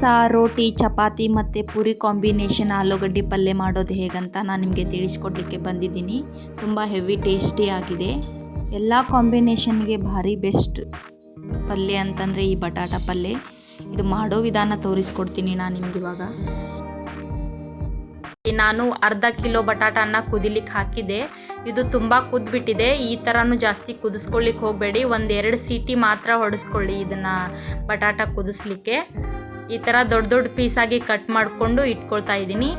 ದೋಸೆ, ರೋಟಿ, ಚಪಾತಿ ಮತ್ತು ಪೂರಿ ಕಾಂಬಿನೇಷನ್ ಆಲೂಗಡ್ಡೆ ಪಲ್ಯ ಮಾಡೋದು ಹೇಗಂತ ನಾನು ನಿಮಗೆ ತಿಳಿಸ್ಕೊಡ್ಲಿಕ್ಕೆ ಬಂದಿದ್ದೀನಿ. ತುಂಬ ಹೆವಿ ಟೇಸ್ಟಿ ಆಗಿದೆ. ಎಲ್ಲ ಕಾಂಬಿನೇಷನ್ಗೆ ಭಾರಿ ಬೆಸ್ಟ್ ಪಲ್ಯ ಅಂತಂದರೆ ಈ ಬಟಾಟ ಪಲ್ಯ. ಇದು ಮಾಡೋ ವಿಧಾನ ತೋರಿಸ್ಕೊಡ್ತೀನಿ ನಾನು ನಿಮ್ಗೆ ಇವಾಗ. ನಾನು ಅರ್ಧ ಕಿಲೋ ಬಟಾಟನ್ನ ಕುದಿಲಿಕ್ಕೆ ಹಾಕಿದೆ ಇದು ತುಂಬ ಕುದ್ಬಿಟ್ಟಿದೆ. ಈ ಥರನೂ ಜಾಸ್ತಿ ಕುದಿಸ್ಕೊಳ್ಳಿಕ್ಕೆ ಹೋಗಬೇಡಿ. ಒಂದೆರಡು ಸೀಟಿ ಮಾತ್ರ ಹೊಡೆಸ್ಕೊಳ್ಳಿ ಇದನ್ನು ಬಟಾಟ ಕುದಿಸ್ಲಿಕ್ಕೆ. ಈ ಥರ ದೊಡ್ಡ ದೊಡ್ಡ ಪೀಸಾಗಿ ಕಟ್ ಮಾಡಿಕೊಂಡು ಇಟ್ಕೊಳ್ತಾ ಇದ್ದೀನಿ.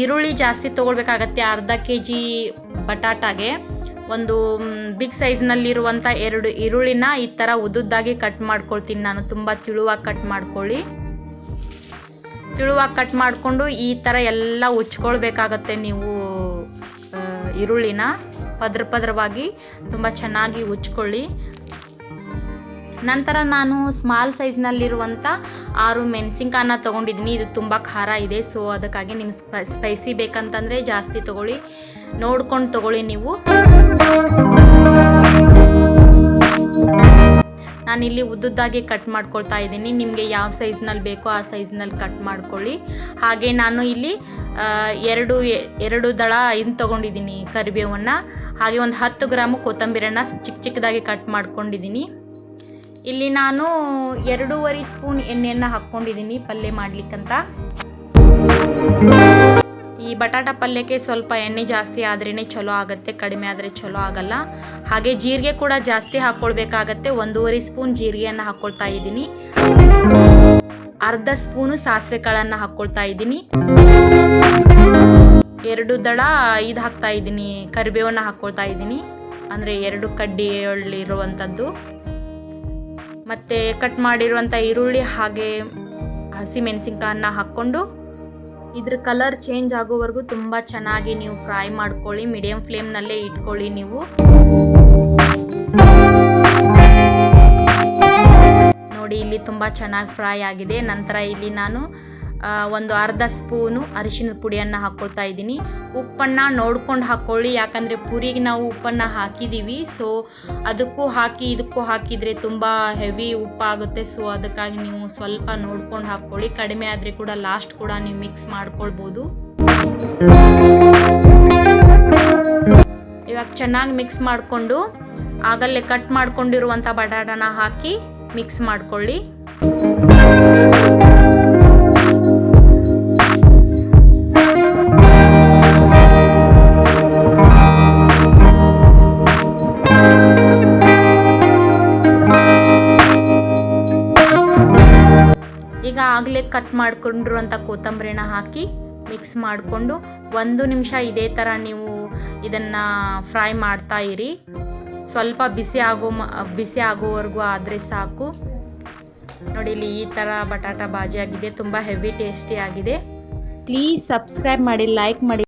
ಈರುಳ್ಳಿ ಜಾಸ್ತಿ ತೊಗೊಳ್ಬೇಕಾಗತ್ತೆ ಅರ್ಧ ಕೆ ಜಿ ಬಟಾಟಾಗೆ. ಒಂದು ಬಿಗ್ ಸೈಜ್ನಲ್ಲಿರುವಂಥ ಎರಡು ಈರುಳ್ಳಿನ ಈ ಥರ ಉದ್ದುದ್ದಾಗಿ ಕಟ್ ಮಾಡ್ಕೊಳ್ತೀನಿ ನಾನು. ತುಂಬ ತಿಳುವಾಗಿ ಕಟ್ ಮಾಡ್ಕೊಳ್ಳಿ. ತಿಳುವಾಗಿ ಕಟ್ ಮಾಡಿಕೊಂಡು ಈ ಥರ ಎಲ್ಲ ಉಚ್ಕೊಳ್ಬೇಕಾಗತ್ತೆ ನೀವು ಈರುಳ್ಳಿನ. ಪದ್ರ ಪದ್ರವಾಗಿ ತುಂಬ ಚೆನ್ನಾಗಿ ಉಚ್ಕೊಳ್ಳಿ. ನಂತರ ನಾನು ಸ್ಮಾಲ್ ಸೈಜ್ನಲ್ಲಿರುವಂಥ ಆರು ಮೆಣಸಿನ್ಕಾಯನ್ನ ತೊಗೊಂಡಿದ್ದೀನಿ. ಇದು ತುಂಬ ಖಾರ ಇದೆ. ಸೊ ಅದಕ್ಕಾಗಿ ನಿಮ್ಗೆ ಸ್ಪೈ ಸ್ಪೈಸಿ ಬೇಕಂತಂದರೆ ಜಾಸ್ತಿ ತೊಗೊಳ್ಳಿ. ನೋಡ್ಕೊಂಡು ತೊಗೊಳ್ಳಿ ನೀವು. ನಾನಿಲ್ಲಿ ಉದ್ದುದ್ದಾಗಿ ಕಟ್ ಮಾಡ್ಕೊಳ್ತಾ ಇದ್ದೀನಿ. ನಿಮಗೆ ಯಾವ ಸೈಜ್ನಲ್ಲಿ ಬೇಕೋ ಆ ಸೈಜ್ನಲ್ಲಿ ಕಟ್ ಮಾಡ್ಕೊಳ್ಳಿ. ಹಾಗೆ ನಾನು ಇಲ್ಲಿ ಎರಡು ಎರಡು ದಳ ಇನ್ನು ತೊಗೊಂಡಿದ್ದೀನಿ ಕರಿಬೇವನ್ನು. ಹಾಗೆ ಒಂದು ಹತ್ತು ಗ್ರಾಮು ಕೊತ್ತಂಬರಿಯನ್ನು ಚಿಕ್ಕ ಚಿಕ್ಕದಾಗಿ ಕಟ್ ಮಾಡ್ಕೊಂಡಿದ್ದೀನಿ. ಇಲ್ಲಿ ನಾನು ಎರಡೂವರೆ ಸ್ಪೂನ್ ಎಣ್ಣೆಯನ್ನು ಹಾಕ್ಕೊಂಡಿದ್ದೀನಿ ಪಲ್ಯ ಮಾಡಲಿಕ್ಕಂತ. ಈ ಬಟಾಟ ಪಲ್ಯಕ್ಕೆ ಸ್ವಲ್ಪ ಎಣ್ಣೆ ಜಾಸ್ತಿ ಆದ್ರೇ ಚಲೋ ಆಗುತ್ತೆ, ಕಡಿಮೆ ಆದರೆ ಚಲೋ ಆಗಲ್ಲ. ಹಾಗೆ ಜೀರಿಗೆ ಕೂಡ ಜಾಸ್ತಿ ಹಾಕ್ಕೊಳ್ಬೇಕಾಗತ್ತೆ ಒಂದೂವರೆ ಸ್ಪೂನ್ ಜೀರಿಗೆಯನ್ನು ಹಾಕ್ಕೊಳ್ತಾ ಇದ್ದೀನಿ. ಅರ್ಧ ಸ್ಪೂನು ಸಾಸಿವೆ ಕಾಳನ್ನು ಹಾಕ್ಕೊಳ್ತಾ ಇದ್ದೀನಿ. ಎರಡು ದಳ ಇದು ಹಾಕ್ತಾ ಇದ್ದೀನಿ, ಕರಿಬೇವನ್ನು ಹಾಕ್ಕೊಳ್ತಾ ಇದ್ದೀನಿ. ಅಂದರೆ ಎರಡು ಕಡ್ಡಿ ಇರುವಂಥದ್ದು ಮತ್ತು ಕಟ್ ಮಾಡಿರುವಂಥ ಈರುಳ್ಳಿ ಹಾಗೆ ಹಸಿ ಮೆಣಸಿನ್ಕಾಯನ್ನ ಹಾಕ್ಕೊಂಡು ಇದ್ರ ಕಲರ್ ಚೇಂಜ್ ಆಗೋವರೆಗೂ ತುಂಬ ಚೆನ್ನಾಗಿ ನೀವು ಫ್ರೈ ಮಾಡ್ಕೊಳ್ಳಿ. ಮೀಡಿಯಂ ಫ್ಲೇಮ್ನಲ್ಲೇ ಇಟ್ಕೊಳ್ಳಿ ನೀವು. ನೋಡಿ, ಇಲ್ಲಿ ತುಂಬ ಚೆನ್ನಾಗಿ ಫ್ರೈ ಆಗಿದೆ. ನಂತರ ಇಲ್ಲಿ ನಾನು ಒಂದು ಅರ್ಧ ಸ್ಪೂನು ಅರಿಶಿನದ ಪುಡಿಯನ್ನು ಹಾಕ್ಕೊಳ್ತಾ ಇದ್ದೀನಿ. ಉಪ್ಪನ್ನು ನೋಡ್ಕೊಂಡು ಹಾಕ್ಕೊಳ್ಳಿ ಯಾಕಂದರೆ ಪೂರಿಗೆ ನಾವು ಉಪ್ಪನ್ನು ಹಾಕಿದ್ದೀವಿ ಸೊ ಅದಕ್ಕೂ ಹಾಕಿ, ಇದಕ್ಕೂ ಹಾಕಿದರೆ ತುಂಬ ಹೆವಿ ಉಪ್ಪಾಗುತ್ತೆ ಸೊ ಅದಕ್ಕಾಗಿ ನೀವು ಸ್ವಲ್ಪ ನೋಡ್ಕೊಂಡು ಹಾಕ್ಕೊಳ್ಳಿ ಕಡಿಮೆ ಆದರೆ ಕೂಡ ಲಾಸ್ಟ್ ಕೂಡ ನೀವು ಮಿಕ್ಸ್ ಮಾಡ್ಕೊಳ್ಬೋದು. ಇವಾಗ ಚೆನ್ನಾಗಿ ಮಿಕ್ಸ್ ಮಾಡಿಕೊಂಡು, ಆಗಲ್ಲೇ ಕಟ್ ಮಾಡ್ಕೊಂಡಿರುವಂಥ ಬಟಾಟನ ಹಾಕಿ ಮಿಕ್ಸ್ ಮಾಡ್ಕೊಳ್ಳಿ. ಈಗ ಆಗಲೇ ಕಟ್ ಮಾಡ್ಕೊಂಡಿರುವಂಥ ಕೊತ್ತಂಬರಿನ ಹಾಕಿ ಮಿಕ್ಸ್ ಮಾಡಿಕೊಂಡು ಒಂದು ನಿಮಿಷ ಇದೇ ಥರ ನೀವು ಇದನ್ನು ಫ್ರೈ ಮಾಡ್ತಾ ಇರಿ. ಸ್ವಲ್ಪ ಬಿಸಿ ಆಗೋ ಬಿಸಿ ಆಗೋವರೆಗೂ ಆದರೆ ಸಾಕು. ನೋಡಿ ಇಲ್ಲಿ ಈ ಥರ ಬಟಾಟ ಬಾಜಿ ಆಗಿದೆ, ತುಂಬ ಹೆವಿ ಟೇಸ್ಟಿ ಆಗಿದೆ. ಪ್ಲೀಸ್ ಸಬ್ಸ್ಕ್ರೈಬ್ ಮಾಡಿ ಲೈಕ್ ಮಾಡಿ.